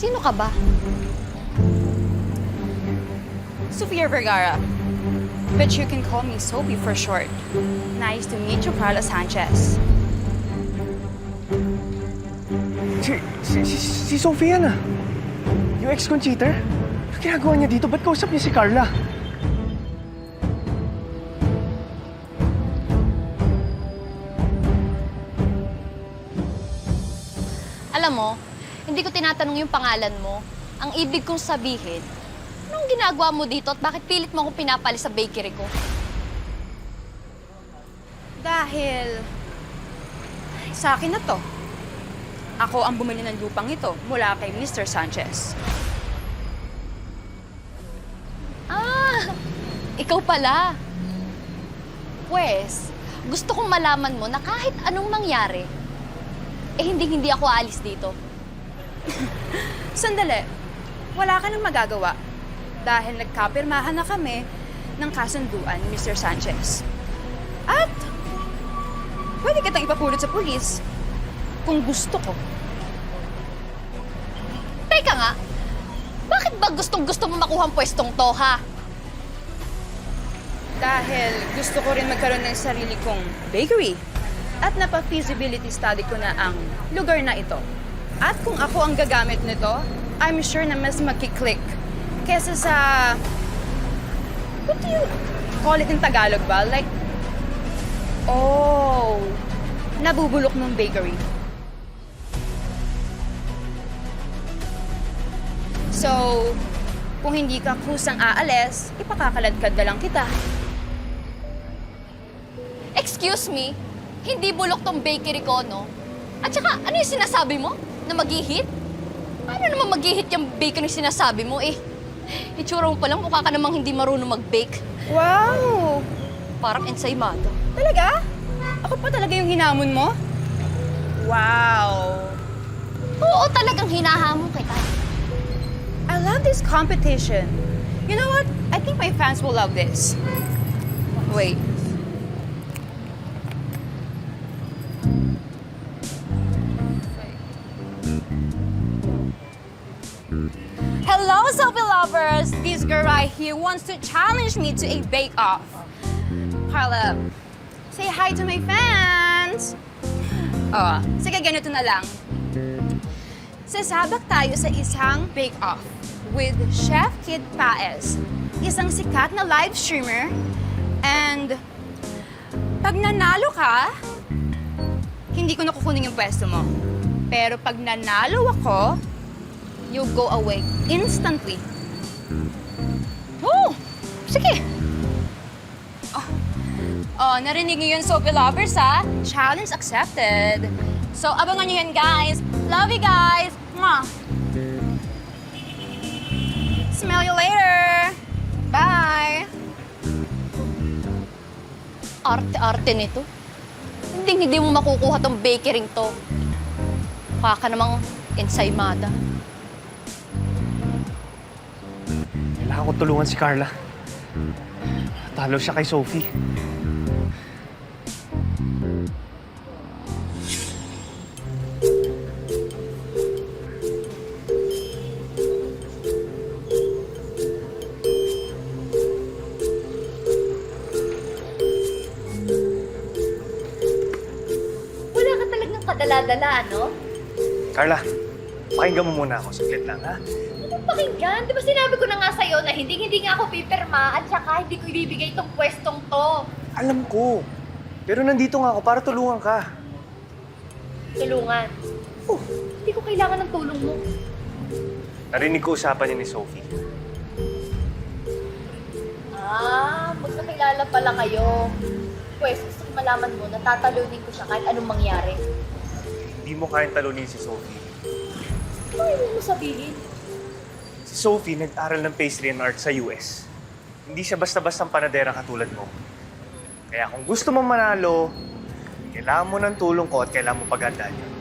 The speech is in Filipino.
Sino ka ba? Sofia Vergara. But you can call me Sophie for short. Nice to meet you, Carla Sanchez. Si, si, si, si Sofia na. Yung ex kong cheater. Ano ginagawa niya dito? Ba't kausap niya si Carla? Alam mo, hindi ko tinatanong yung pangalan mo. Ang ibig kong sabihin, anong ginagawa mo dito at bakit pilit mo akong pinapali sa bakery ko? Dahil sa akin na to. Ako ang bumili ng lupang ito mula kay Mr. Sanchez. Ah, ikaw pala. Pwes, gusto kong malaman mo na kahit anong mangyari, eh hindi-hindi ako aalis dito. Sandali, wala ka nang magagawa dahil nagkapirmahan na kami ng kasunduan ni Mr. Sanchez. At pwede kitang ipapulot sa pulis kung gusto ko. Teka nga, bakit ba gustong gusto mo makuha ang pwestong to, ha? Dahil gusto ko rin magkaroon ng sarili kong bakery. At napa-feasibility study ko na ang lugar na ito. At kung ako ang gagamit nito, I'm sure na mas magkiklik kesa sa... What do you call it in Tagalog ba? Like, oh, nabubulok ng bakery. So, kung hindi ka kusang aalis, ipakakaladkad na lang kita. Excuse me, hindi bulok tong bakery ko, no? At saka, ano yung sinasabi mo? Na mag-hit? Paano naman mag-hit yung bakery yung sinasabi mo, eh? Itsura mo palang mukha ka namang hindi marunong mag-bake. Wow! Parang ensaymada. Talaga? Ako pa talaga yung hinamon mo? Wow! Oo, talagang hinahamon kita. I love this competition. You know what? I think my fans will love this. Wait. Hello, Sophie lovers! This girl right here wants to challenge me to a bake-off. Carla, say hi to my fans! Oh, sige, ganito na lang. Sasabak tayo sa isang bake-off with Chef Kid Paez, isang sikat na live streamer. And pag nanalo ka, hindi ko nakukunin yung pwesto mo. Pero pag nanalo ako, you go away instantly. Oh, sige. Oh, oh narinig niyo yun, Sophie Lovers, ha? Challenge accepted. So, abangan niyo yan, guys. Love you guys. Mwah. Smell you later. Bye. Arte-arte nito. Hindi hindi mo makukuha tong bakery to. Mukha ka namang ensaymada. Kailangan ko tulungan si Carla. Talo siya kay Sophie. Wala ka talagang kadala-dala, ano? Carla, pakinggan mo muna ako. Saglit lang, ha? Anong pakinggan? Di ba sinabi ko na nga sa'yo na hindi-hindi nga ako pipirma at saka hindi ko ibibigay itong pwestong to. Alam ko. Pero nandito nga ako para tulungan ka. Tulungan. Oh. Hindi ko kailangan ng tulong mo. Narinig ko usapan niya ni Sophie. Ah, magkakilala pala kayo. Pwes, gusto ko malaman mo, natatalunin ko siya kahit anong mangyari. Hindi mo kayang talunin si Sophie. Ano mo sabihin? Si Sophie nag-aral ng pastry and art sa US. Hindi siya basta-bastang panadera katulad mo. Kaya kung gusto mo manalo, kailangan mo ng tulong ko at kailangan mo paghandaan yun.